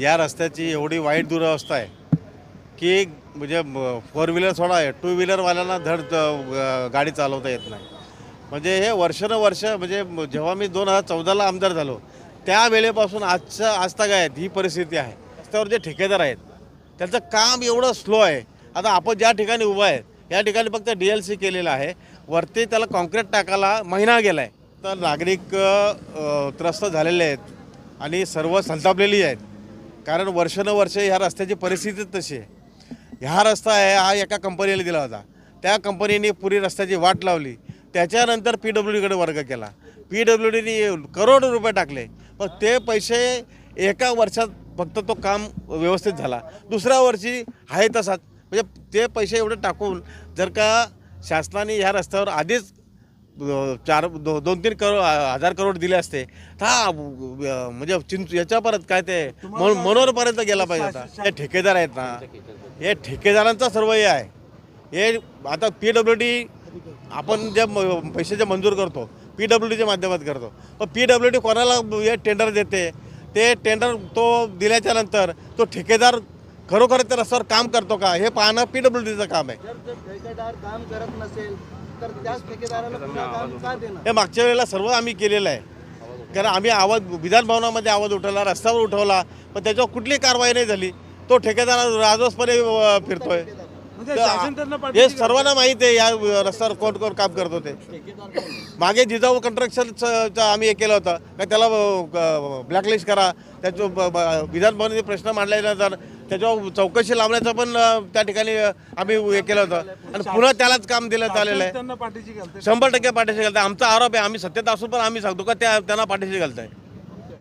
या रस्त्याची एवढी वाईट दुरावस्था आहे की म्हणजे फोर व्हीलर सोडा आहे टू व्हीलरवाल्यांना धड गाडी चालवता येत नाही. म्हणजे हे वर्षानुवर्ष म्हणजे जेव्हा मी दोन हजार चौदाला आमदार झालो त्या वेळेपासून आजच्या आजतागायत ही परिस्थिती आहे. रस्त्यावर जे ठेकेदार आहेत त्यांचं काम एवढं स्लो आहे. आता आपण ज्या ठिकाणी उभं आहे या ठिकाणी फक्त डी एल सी केलेलं आहे. वरती त्याला कॉन्क्रीट टाकायला महिना गेला आहे तर नागरिक त्रस्त झालेले आहेत आणि सर्व संतापलेली आहेत. कारण वर्षानुवर्ष ह्या रस्त्याची परिस्थितीच तशी आहे. ह्या रस्ता आहे हा एका कंपनीला दिला होता. त्या कंपनीने पुरी रस्त्याची वाट लावली. त्याच्यानंतर पी डब्ल्यू डीकडे वर्ग केला. पी डब्ल्यू डीने करोड रुपये टाकले. पण ते पैसे एका वर्षात फक्त तो काम व्यवस्थित झाला. दुसऱ्या वर्षी आहे तसाच. म्हणजे ते पैसे एवढे टाकून जर का शासनाने ह्या रस्त्यावर आधीच चार दो दोन तीन करोड हजार करोड दिले असते. हा म्हणजे चिंच याच्या परत काय ते मन- मनोहरपर्यंत गेला पाहिजे होता हे ठेकेदार आहेत ना. हे ठेकेदारांचा सर्व हे आहे. हे आता पी डब्ल्यू डी आपण जे पैसे जे मंजूर करतो पी डब्ल्यू डीच्या माध्यमात करतो. पण पी डब्ल्यू डी कोणाला हे टेंडर देते? ते टेंडर तो दिल्याच्या नंतर तो ठेकेदार खरोखर त्या रस्त्यावर काम करतो का? हे पाहणं पी डब्ल्यू डीचं काम आहे ठेकेदार काम करत नसेल तर त्याच ठेकेदाराला पुन्हा काम का देणार? हे मागच्या वेळेला सर्व आम्ही केलेलं आहे. कारण आम्ही आवाज विधान भवनामध्ये आवाज उठवला रस्त्यावर उठवला पण त्याच्यावर कुठली कारवाई नाही झाली. तो ठेकेदार राजवसपणे फिरतोय. हे सर्वांना माहिती आहे या रस्त्यावर कोण कोण काम करत होते. मागे जिजाऊ कंस्ट्रक्शनचं आम्ही हे केलं होतं. का त्याला ब्लॅकलिस्ट करा. त्याचं ब- ब- विधान भवनाचे प्रश्न मांडल्यानंतर त्याच्यावर चौकशी लावण्याचं पण त्या ठिकाणी आम्ही हे केलं होतं. आणि पुन्हा त्यालाच काम देण्यात आलेलं आहे. घालते शंभर टक्के पाठीशी घालताय. आमचा आरोप आहे. आम्ही सत्तेत असून पण आम्ही सांगतो का त्या त्यांना पाठीशी घालताय.